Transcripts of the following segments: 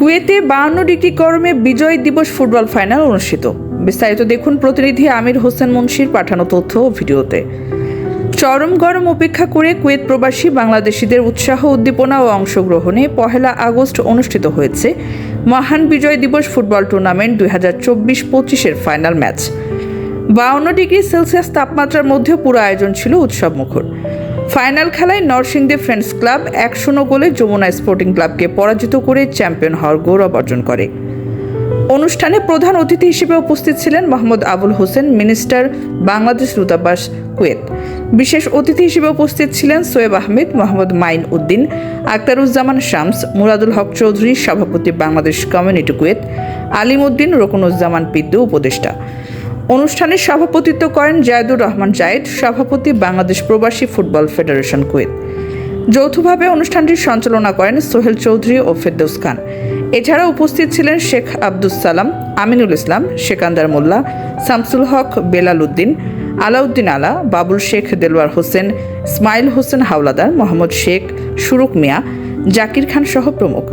কুয়েতে বাহান্ন ডিগ্রি গরমে বিজয় দিবস ফুটবল ফাইনাল অনুষ্ঠিত। বিস্তারিত দেখুন প্রতিনিধি আমির হোসেন মুন্সির পাঠানো তথ্য ও ভিডিওতে। চরম গরম উপেক্ষা করে কুয়েত প্রবাসী বাংলাদেশিদের উৎসাহ, উদ্দীপনা ও অংশগ্রহণে পহেলা আগস্ট অনুষ্ঠিত হয়েছে মহান বিজয় দিবস ফুটবল টুর্নামেন্ট দুই হাজার চব্বিশ পঁচিশের ফাইনাল ম্যাচ। বাউন্ন ডিগ্রি সেলসিয়াস তাপমাত্রার মধ্যে পুরো আয়োজন ছিল উৎসব মুখর ফাইনাল খেলায় নরসিংদী ফ্রেন্ডস ক্লাব এক শূন্য গোলে যমুনা স্পোর্টিং ক্লাবকে পরাজিত করে চ্যাম্পিয়ন হওয়ার গৌরব অর্জন করে। অনুষ্ঠানে প্রধান অতিথি হিসেবে উপস্থিত ছিলেন মোহাম্মদ আবুল হোসেন, মিনিস্টার বাংলাদেশ দূতাবাস, কুয়েত। বিশেষ অতিথি হিসেবে উপস্থিত ছিলেন সোয়েব আহমেদ, মোহাম্মদ মাইন উদ্দিন আক্তারুজ্জামান শামস, মুরাদুল হক চৌধুরী, সভাপতি বাংলাদেশ কমিউনিটি কুয়েত, আলিম উদ্দিন, রকুনুজ্জামান পিদ্দু উপদেষ্টা। অনুষ্ঠানে সভাপতিত্ব করেন জায়দুর রহমান জায়েদ, সভাপতি বাংলাদেশ প্রবাসী ফুটবল ফেডারেশন কুয়েত। যৌথভাবে অনুষ্ঠানটি সঞ্চালনা করেন সোহেল চৌধুরী ও ফেরদৌস খান। এছাড়া উপস্থিত ছিলেন শেখ আব্দুস সালাম, আমিনুল ইসলাম, সেকান্দার মোল্লা, শামসুল হক, বেলাল উদ্দিন, আলাউদ্দিন আলা, বাবুল শেখ দেলওয়ার হোসেন, ইসমাইল হোসেন হাওলাদার, মোহাম্মদ শেখ সুরুক মিয়া, জাকির খান সহ প্রমুখ।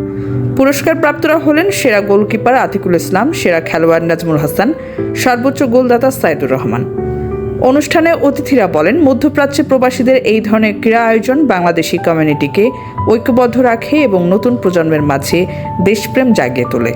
পুরস্কার প্রাপ্তরা হলেন সেরা গোলকিপার আতিকুল ইসলাম, সেরা খেলোয়াড় নাজমুল হাসান, সর্বোচ্চ গোলদাতা সাইদুর রহমান। অনুষ্ঠানে অতিথিরা বলেন, মধ্যপ্রাচ্যে প্রবাসীদের এই ধরনের ক্রীড়া আয়োজন বাংলাদেশি কমিউনিটিকে ঐক্যবদ্ধ রাখে এবং নতুন প্রজন্মের মাঝে দেশপ্রেম জাগিয়ে তোলে।